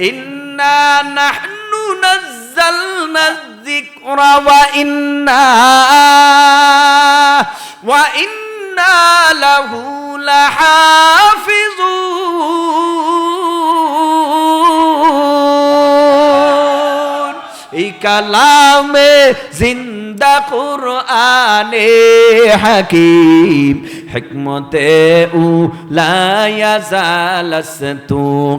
إنا نحن نزلنا الذكر وإنا وإنا له لحافظون. كلام زند قرآن حكيم حكمته لا يزال لست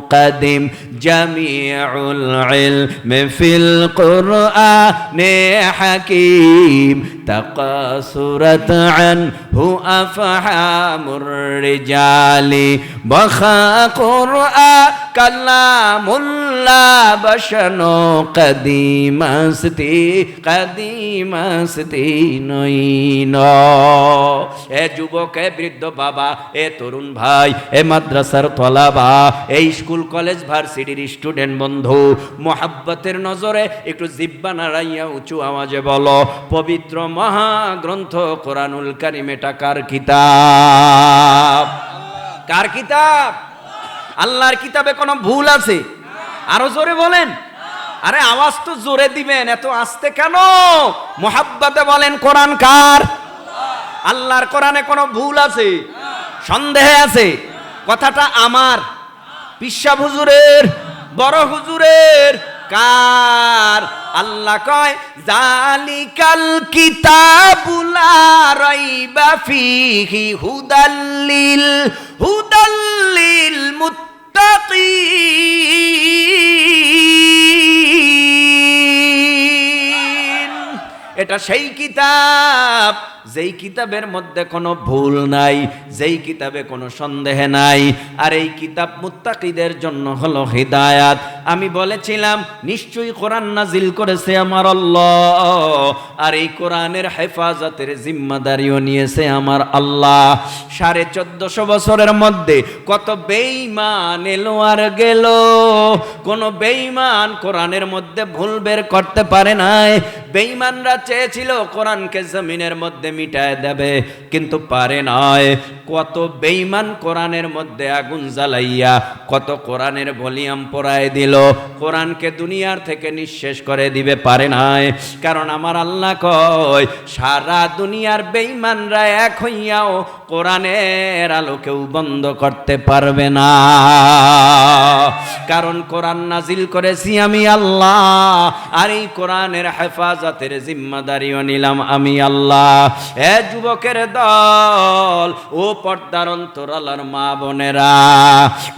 قدم جميع العلم في القرآن حكيم. تقاصرت عنه أفهام الرجال بخا قرآن كلام الله بشن قديم استي قديم استي নইন এ যুবক এ বৃদ্ধ বাবা এ তরুণ ভাই এ মাদ্রাসার তলাবা এই স্কুল কলেজ ভার্সিটির স্টুডেন্ট বন্ধু মোহাব্বতের নজরে একটু জিব্বা নাড়াইয়া উঁচু আওয়াজে বলো পবিত্র মহাগ্রন্থ কোরআনুল কারিম এটা কার কিতাব? কার কিতাব? আল্লাহর কিতাবে কোনো ভুল আছে? আরও জোরে বলেন। আরে আওয়াজ তো জোরে দিবেন, এত আস্তে কেন? মোহাব্বতে বলেন, কোরআন কার? আল্লাহর কোরআনে কোনো ভুল আছে? সন্দেহ আছে? কথাটা আমার। পিসা হুজুরের, বড় হুজুরের কার? আল্লাহ কয় জালিকাল কিতাবুলা রাইবা ফিহি হুদাল্লিল হুদাল্লিল মুত্তাকিন। এটা সেই কিতাব। যেই কিতাবের মধ্যে কোনো ভুল নাই, যেই কিতাবে কোনো সন্দেহ নাই, আর এই কিতাব মুত্তাকিদের জন্য হলো হিদায়াত। আমি বলেছিলাম, নিশ্চয়ই কোরআন নাজিল করেছে আমার আল্লাহ। আর এই কোরআনের হেফাজতের জিম্মাদারিও নিয়েছে আমার আল্লাহ। সাড়ে চোদ্দশো বছরের মধ্যে কত বেইমান এলো আর গেল। কোন বেঈমান কোরআনের মধ্যে ভুল বের করতে পারে নাই। বেঈমানরা চেয়েছিল কোরআনকে জমিনের মধ্যে মিটায় দেবে, কিন্তু পারে নয়। কত বেঈমান কোরআনের মধ্যে আগুন জ্বালাইয়া, কত কোরআনের ভলিউম পড়ায় দিল। কোরআনকে দুনিয়ার থেকে নিঃশেষ করে দিবে, পারে নাই। কারণ আমার আল্লাহ কয়, সারা দুনিয়ার বেঈমানরা এক হইয়াও কোরআনের আলো কেউ বন্ধ করতে পারবে না। কারণ কোরআন নাজিল করেছি আমি আল্লাহ, আর এই কোরআনের হেফাজতের জিম্মাদারিও নিলাম আমি আল্লাহ। এ যুবকের দল, ও পর্দার অন্তরালার মা বোনেরা,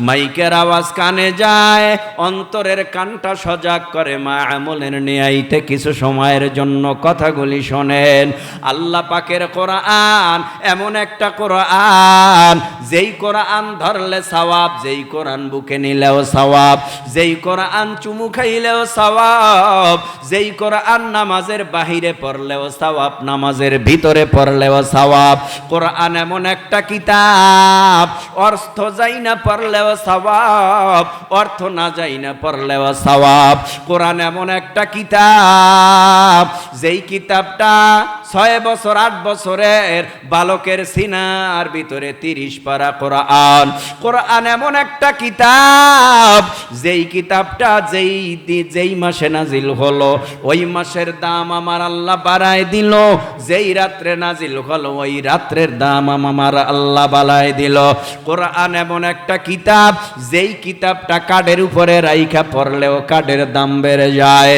মাইকের আওয়াজ কানে যায়, অন্তরের কানটা সজাগ করে মা আমলের নিয়াইতে কিছু সময়ের জন্য কথাগুলি শোনেন। আল্লাহ পাকের কোরআন এমন একটা কোরআন, যেই কোরআন ধরলে সওয়াব, যেই কোরআন বুকে নিলেও সওয়াব, যেই কোরআন চুমু খাইলেও সওয়াব, যেই কোরআন নামাজের বাহিরে পড়লেও সওয়াব, নামাজের ভিতরে পড়লেও সওয়াব। কোরআন এমন একটা কিতাব, অর্থ যাই না পড়লেও সওয়াব, অর্থ না যাই না পড়লেও সওয়াব। কোরআন এমন একটা কিতাব, যেই কিতাবটা ছয় বছর, আট বছরের বালকের সিনার ভিতরে তিরিশ পারা কোরআন। কোরআন এমন একটা কিতাব, যেই কিতাবটা যেই যেই মাসে নাজিল হলো, ওই মাসের দাম আমার আল্লাহ বাড়ায় দিল, যেই রাত্রে নাজিল হলো, ওই রাত্রের দাম আমার আল্লাহ বাড়ায় দিল। কোরআন এমন একটা কিতাব, যেই কিতাবটা কাঠের উপরে রাইখা পড়লেও কাঠের দাম বেড়ে যায়।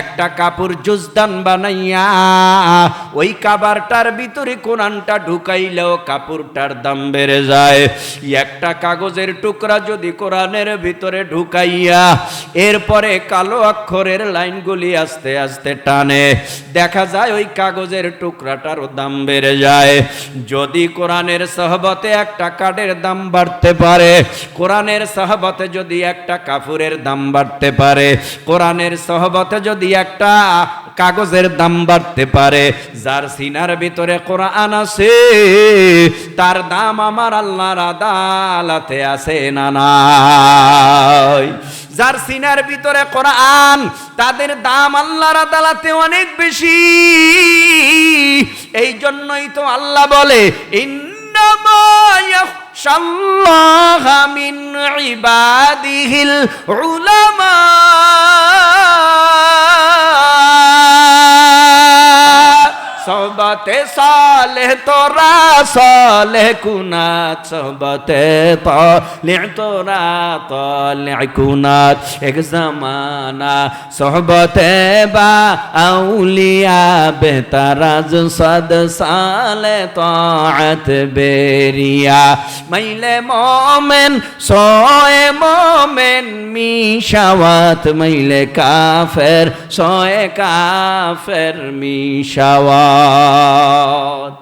একটা কাপড় জুজদান বানাইয়া, ওই কাবারটার ভিতরে কোরআনটা ঢুকাইলেও কাপড়টার দাম বেড়ে যায়। একটা কাগজের টুকরা যদি কোরআনের ভিতরে ঢুকাইয়া, এরপরে কালো অক্ষরের লাইনগুলি আস্তে আস্তে টানে। দেখা যায় ওই কাগজের টুকরাটারও দাম বেড়ে যায়। যদি কোরআনের সহবতে একটা কাঠের দাম বাড়তে পারে, কোরআনের সহবতে যদি একটা কাপুরের দাম বাড়তে পারে, কোরআনের সহবতে যদি একটা কাগজের দাম বাড়তে পারে, যার সিনার ভিতরে কোরআন আছে, তার দাম আমার আল্লাহর আদালতে আছে না নাই? যার সিনার ভিতরে কোরআন, তাদের দাম আল্লাহর আদালতে অনেক বেশি। এই জন্যই তো আল্লাহ বলে ইন্দমায় মিন সবতে সালে তোরা, সালে কুনাথ সবতে তলে তোরা তলে কুনাথ এক জামানা সহবতে বা আউলিয়া বেতারাজ সদ সালে তাত বেরিয়া। মাইলে মমেন, সয়ে মমেন, মিশাওয়াত। মাইলে কাফের, সয়ে কাফের, মিশাওয়াত। God.